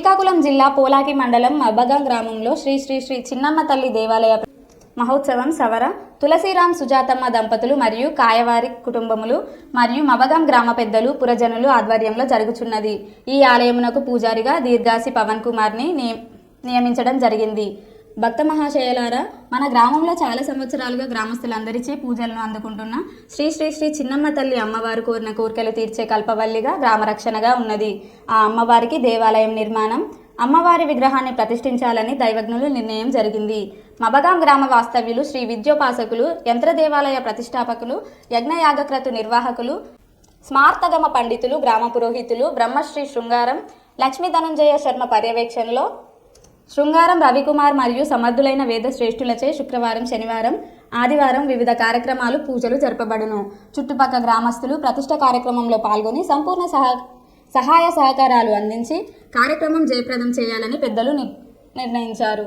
శ్రీకాకుళం జిల్లా పోలాకి మండలం మబ్బగా గ్రామంలో శ్రీ శ్రీ శ్రీ చిన్నమ్మ తల్లి దేవాలయ మహోత్సవం సవర తులసిరాం సుజాతమ్మ దంపతులు మరియు కాయవారి కుటుంబములు మరియు మబగాం గ్రామ పెద్దలు పురజనులు ఆధ్వర్యంలో జరుగుచున్నది. ఈ ఆలయమునకు పూజారిగా దీర్ఘాసి పవన్ కుమార్ని నియమించడం జరిగింది. భక్త మహాశయలారా మన గ్రామంలో చాలా సంవత్సరాలుగా గ్రామస్తులందరిచే పూజలను అందుకుంటున్న శ్రీ శ్రీ శ్రీ చిన్నమ్మ తల్లి అమ్మవారు కోరిన కోరికలు తీర్చే కల్పవల్లిగా గ్రామరక్షణగా ఉన్నది. ఆ అమ్మవారికి దేవాలయం నిర్మాణం అమ్మవారి విగ్రహాన్ని ప్రతిష్ఠించాలని దైవజ్ఞులు నిర్ణయం జరిగింది. మబగాం గ్రామ వాస్తవ్యులు శ్రీ విద్యోపాసకులు యంత్ర దేవాలయ ప్రతిష్టాపకులు యజ్ఞయాగక్రతు నిర్వాహకులు స్మార్తగమ పండితులు గ్రామ పురోహితులు బ్రహ్మశ్రీ శృంగారం లక్ష్మీ ధనంజయ శర్మ పర్యవేక్షణలో శృంగారం రవికుమార్ మరియు సమర్థులైన వేద శ్రేష్ఠులచే శుక్రవారం శనివారం ఆదివారం వివిధ కార్యక్రమాలు పూజలు జరపబడును చుట్టుపక్కల గ్రామస్తులు ప్రతిష్ట కార్యక్రమంలో పాల్గొని సంపూర్ణ సహ సహాయ సహకారాలు అందించి కార్యక్రమం జయప్రదం చేయాలని పెద్దలు ని- నిర్ణయించారు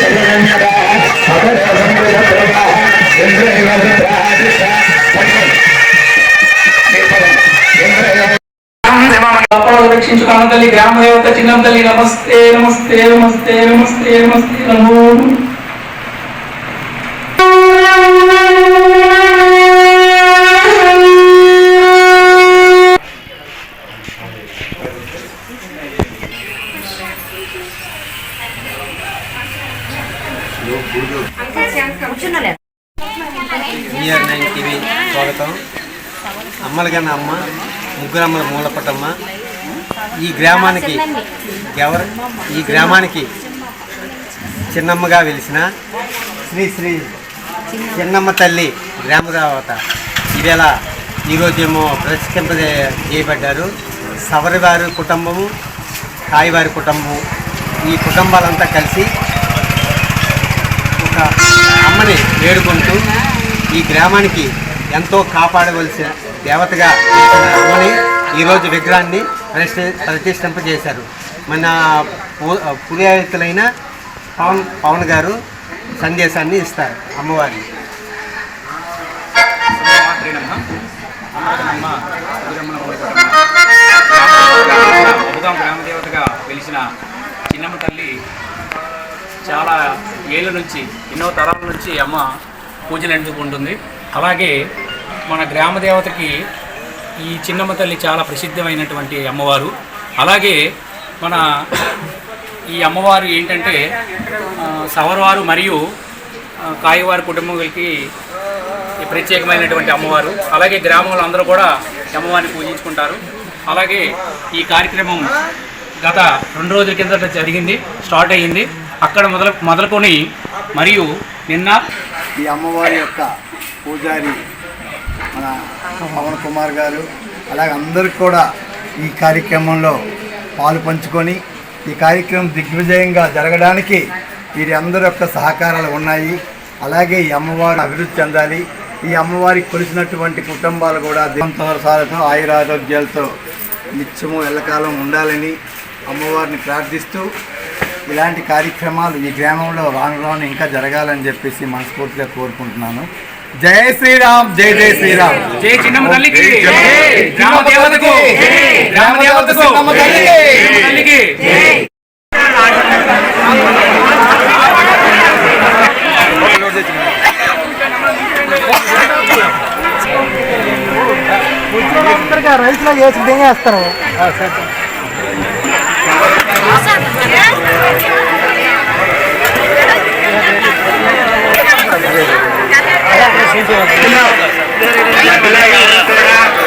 సర్వగమ్యద అపర సంగద ద్రవ ఇంద్రయ్య ద్రాదిశ పట్టు ఇంద్రయ్య పాపాలు రక్షించు కామ తల్లి గ్రామ దేవత చిన్నం తల్లి నమస్తే నమస్తే నమస్తే నమస్తే నమస్తే నమో ఇయర్ నైన్ టీవీ స్వాగతం. అమ్మలకన్నా అమ్మ ముగ్గురమ్మల మూలపట్టమ్మ ఈ గ్రామానికి ఎవరు ఈ గ్రామానికి చిన్నమ్మగా వెలిసిన శ్రీ శ్రీ చిన్నమ్మ. తల్లి గ్రామదేవత ఇవేళ ఈరోజేమో ప్రతిష్ఠింప చేయబడ్డారు. సవరివారి కుటుంబము కాయవారి కుటుంబము. ఈ కుటుంబాలంతా కలిసి ఒక అమ్మని వేడుకుంటూ ఈ గ్రామానికి ఎంతో కాపాడవలసిన దేవతగా అమ్మని ఈరోజు విగ్రహాన్ని ప్రతిష్ఠ ప్రతిష్ఠింపజేశారు. మన పూ పురోహితులైన పవన్ పవన్ గారు సందేశాన్ని ఇస్తారు అమ్మవారి గ్రామదేవతగా వెలిసిన చిన్నమ్మ తల్లి చాలా ఏళ్ళ నుంచి ఎన్నో తరాల నుంచి అమ్మ పూజలు అందుకుంటుంది. అలాగే మన గ్రామ దేవతకి ఈ చిన్నమ్మ తల్లి చాలా ప్రసిద్ధమైనటువంటి అమ్మవారు. అలాగే మన ఈ అమ్మవారు ఏంటంటే సవరవారు మరియు కాయవారి కుటుంబాలకి ప్రత్యేకమైనటువంటి అమ్మవారు. అలాగే గ్రామంలో అందరూ కూడా ఈ అమ్మవారిని పూజించుకుంటారు. అలాగే ఈ కార్యక్రమం గత రెండు రోజుల కిందట జరిగింది స్టార్ట్ అయ్యింది. అక్కడ మొదలు మొదలుకొని మరియు నిన్న ఈ అమ్మవారి యొక్క పూజారి మన పవన్ కుమార్ గారు అలాగే అందరికి కూడా ఈ కార్యక్రమంలో పాలు పంచుకొని ఈ కార్యక్రమం దిగ్విజయంగా జరగడానికి వీరి అందరి యొక్క సహకారాలు ఉన్నాయి. అలాగే ఈ అమ్మవారు అభివృద్ధి చెందాలి. ఈ అమ్మవారికి కొలిసినటువంటి కుటుంబాలు కూడా సారతో ఆయురారోగ్యాలతో నిత్యము ఎల్లకాలం ఉండాలని అమ్మవారిని ప్రార్థిస్తూ ఇలాంటి కార్యక్రమాలు ఈ గ్రామంలో రాను రాను ఇంకా జరగాలని చెప్పేసి మనస్ఫూర్తిగా కోరుకుంటున్నాను. జై శ్రీరామ్ జై జై శ్రీరామ్. జై చిన్నమ్మ తల్లికి. గ్రామ దేవతకు. గ్రామ దేవతకు. తల్లికి. చిన్నమ్మ తల్లికి. రైతులో వేసి దిగేస్తారు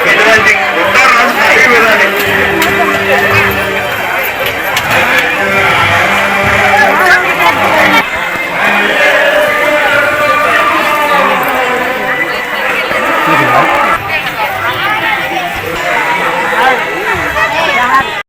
ఎటువంటి